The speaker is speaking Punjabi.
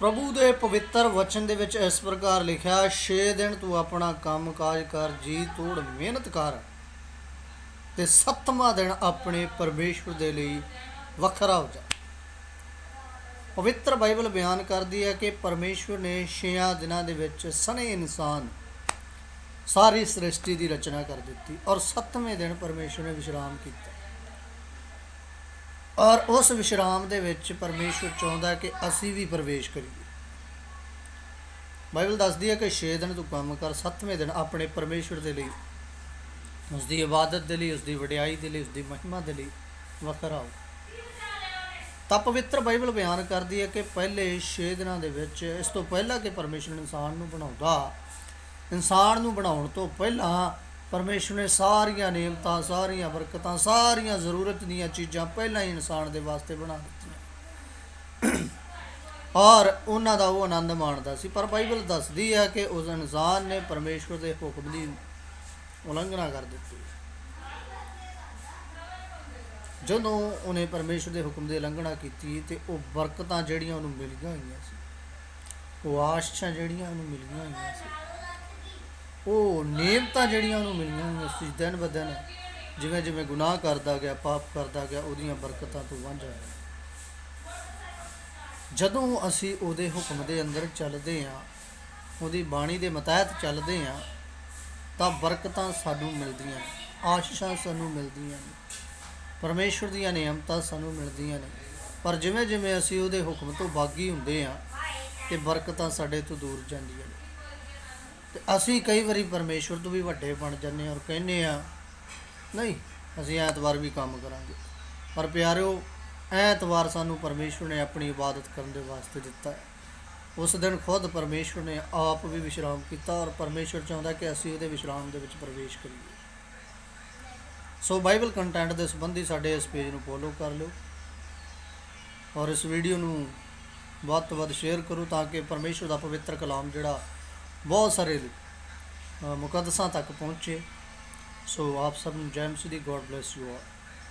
ਪ੍ਰਭੂ ਦੇ ਪਵਿੱਤਰ ਵਚਨ ਦੇ ਵਿੱਚ ਇਸ ਪ੍ਰਕਾਰ ਲਿਖਿਆ 6 ਦਿਨ ਤੂੰ ਆਪਣਾ ਕੰਮ ਕਾਜ ਕਰ, ਜੀ ਤੋੜ ਮਿਹਨਤ ਕਰ ਤੇ ਸੱਤਵਾਂ ਦਿਨ ਆਪਣੇ ਪਰਮੇਸ਼ਵਰ ਦੇ ਲਈ ਵੱਖਰਾ ਹੋ ਜਾ। ਪਵਿੱਤਰ ਬਾਈਬਲ ਬਿਆਨ ਕਰਦੀ ਹੈ ਕਿ ਪਰਮੇਸ਼ਵਰ ਨੇ 6 ਦਿਨਾਂ ਦੇ ਵਿੱਚ ਸਨੇ ਇਨਸਾਨ ਸਾਰੀ ਸ੍ਰਿਸ਼ਟੀ ਦੀ ਰਚਨਾ ਕਰ ਦਿੱਤੀ ਔਰ ਸੱਤਵੇਂ ਦਿਨ ਪਰਮੇਸ਼ਵਰ ਨੇ ਵਿਸ਼ਰਾਮ ਕੀਤਾ। ਔਰ ਉਸ ਵਿਸ਼ਰਾਮ ਦੇ ਵਿੱਚ ਪਰਮੇਸ਼ਵਰ ਚਾਹੁੰਦਾ ਕਿ ਅਸੀਂ ਵੀ ਪ੍ਰਵੇਸ਼ ਕਰੀਏ। ਬਾਈਬਲ ਦੱਸਦੀ ਹੈ ਕਿ 6 ਦਿਨ ਤੂੰ ਕੰਮ ਕਰ 7ਵੇਂ ਦਿਨ ਆਪਣੇ ਪਰਮੇਸ਼ਵਰ ਦੇ ਲਈ। ਉਸ ਦੀ ਇਬਾਦਤ ਦੇ ਲਈ ਉਸ ਦੀ ਵਡਿਆਈ ਦੇ ਲਈ ਉਸ ਦੀ ਮਹਿਮਾ ਦੇ ਲਈ ਵੱਖਰਾ ਹੋ। ਤਾਂ ਪਵਿੱਤਰ ਬਾਈਬਲ ਬਿਆਨ ਕਰਦੀ ਹੈ ਕਿ ਪਹਿਲੇ 6 ਦਿਨਾਂ ਦੇ ਵਿੱਚ ਇਸ ਤੋਂ ਪਹਿਲਾਂ ਕਿ ਪਰਮੇਸ਼ਵਰ ਇਨਸਾਨ ਨੂੰ ਬਣਾਉਂਦਾ, ਇਨਸਾਨ ਨੂੰ ਬਣਾਉਣ ਤੋਂ ਪਹਿਲਾਂ ਪਰਮੇਸ਼ਵਰ ਨੇ ਸਾਰੀਆਂ ਨਿਯਮਤਾਂ ਸਾਰੀਆਂ ਬਰਕਤਾਂ, ਸਾਰੀਆਂ ਜ਼ਰੂਰਤ ਦੀਆਂ ਚੀਜ਼ਾਂ ਪਹਿਲਾਂ ਹੀ ਇਨਸਾਨ ਦੇ ਵਾਸਤੇ ਬਣਾ ਦਿੱਤੀਆਂ। ਔਰ ਉਹਨਾਂ ਦਾ ਉਹ ਆਨੰਦ ਮਾਣਦਾ ਸੀ। ਪਰ ਬਾਈਬਲ ਦੱਸਦੀ ਹੈ ਕਿ ਉਸ ਇਨਸਾਨ ਨੇ ਪਰਮੇਸ਼ਵਰ ਦੇ ਹੁਕਮ ਦੀ ਉਲੰਘਣਾ ਕਰ ਦਿੱਤੀ। ਜਦੋਂ ਉਹਨੇ ਪਰਮੇਸ਼ਵਰ ਦੇ ਹੁਕਮ ਦੀ ਉਲੰਘਣਾ ਕੀਤੀ ਤੇ ਉਹ ਬਰਕਤਾਂ ਜਿਹੜੀਆਂ ਉਹਨੂੰ ਮਿਲੀਆਂ ਹੋਈਆਂ ਸੀ, ਉਹ ਆਸ਼ਾਂ ਜਿਹੜੀਆਂ ਉਹਨੂੰ ਮਿਲੀਆਂ ਹੋਈਆਂ ਸੀ ਉਹ ਨਿਯਮਤਾਂ ਜਿਹੜੀਆਂ ਉਹਨੂੰ ਮਿਲੀਆਂ ਹੋਈਆਂ ਸੀ ਦਿਨ ਬ ਦਿਨ, ਜਿਵੇਂ ਜਿਵੇਂ ਗੁਨਾਹ ਕਰਦਾ ਗਿਆ, ਪਾਪ ਕਰਦਾ ਗਿਆ, ਉਹਦੀਆਂ ਬਰਕਤਾਂ ਤੋਂ ਵਾਂਝਾ ਗਿਆ ਜਦੋਂ ਅਸੀਂ ਉਹਦੇ ਹੁਕਮ ਦੇ ਅੰਦਰ ਚੱਲਦੇ ਹਾਂ, ਉਹਦੀ ਬਾਣੀ ਦੇ ਮਤਹਿਤ ਚੱਲਦੇ ਹਾਂ, ਤਾਂ ਬਰਕਤਾਂ ਸਾਨੂੰ ਮਿਲਦੀਆਂ ਨੇ, ਆਸ਼ੀਸ਼ਾਂ ਸਾਨੂੰ ਮਿਲਦੀਆਂ ਨੇ ਪਰਮੇਸ਼ਵਰ ਦੀਆਂ ਨਿਯਮਤਾਂ ਸਾਨੂੰ ਮਿਲਦੀਆਂ ਨੇ। ਪਰ ਜਿਵੇਂ ਜਿਵੇਂ ਅਸੀਂ ਉਹਦੇ ਹੁਕਮ ਤੋਂ ਬਾਗੀ ਹੁੰਦੇ ਹਾਂ ਤੇ ਬਰਕਤਾਂ ਸਾਡੇ ਤੋਂ ਦੂਰ ਜਾਂਦੀਆਂ ਨੇ। ਤੇ ਅਸੀਂ ਕਈ ਵਾਰੀ ਪਰਮੇਸ਼ਵਰ ਤੋਂ ਵੀ ਵੱਡੇ ਬਣ ਜਾਂਦੇ ਹਾਂ ਔਰ ਕਹਿੰਦੇ ਆ ਨਹੀਂ, ਅਸੀਂ ਐਤਵਾਰ ਵੀ ਕੰਮ ਕਰਾਂਗੇ। ਪਰ ਪਿਆਰਿਓ, ਐਤਵਾਰ ਸਾਨੂੰ ਪਰਮੇਸ਼ਵਰ ਨੇ ਆਪਣੀ ਇਬਾਦਤ ਕਰਨ ਦੇ ਵਾਸਤੇ ਦਿੱਤਾ ਹੈ। ਉਸ ਦਿਨ ਖੁਦ ਪਰਮੇਸ਼ਵਰ ਨੇ ਆਪ ਵੀ ਵਿਸ਼ਰਾਮ ਕੀਤਾ ਔਰ ਪਰਮੇਸ਼ਵਰ ਚਾਹੁੰਦਾ ਕਿ ਅਸੀਂ ਉਹਦੇ ਵਿਸ਼ਰਾਮ ਦੇ ਵਿੱਚ ਪ੍ਰਵੇਸ਼ ਕਰੀਏ। ਸੋ ਬਾਈਬਲ ਕੰਟੈਂਟ ਦੇ ਸੰਬੰਧੀ ਸਾਡੇ ਇਸ ਪੇਜ ਨੂੰ ਫੋਲੋ ਕਰ ਲਿਓ ਔਰ ਇਸ ਵੀਡੀਓ ਨੂੰ ਵੱਧ ਤੋਂ ਵੱਧ ਸ਼ੇਅਰ ਕਰੋ ਤਾਂ ਕਿ ਪਰਮੇਸ਼ਵਰ ਦਾ ਪਵਿੱਤਰ ਕਲਾਮ ਜਿਹੜਾ ਬਹੁਤ ਸਾਰੇ ਮੁਕੱਦਸਾਂ ਤੱਕ ਪਹੁੰਚੇ। ਸੋ ਆਪ ਸਭ ਨੂੰ ਜੈ ਮਸੀਹ ਦੀ ਗੋਡ ਬlesਸ ਯੂ ਆਲ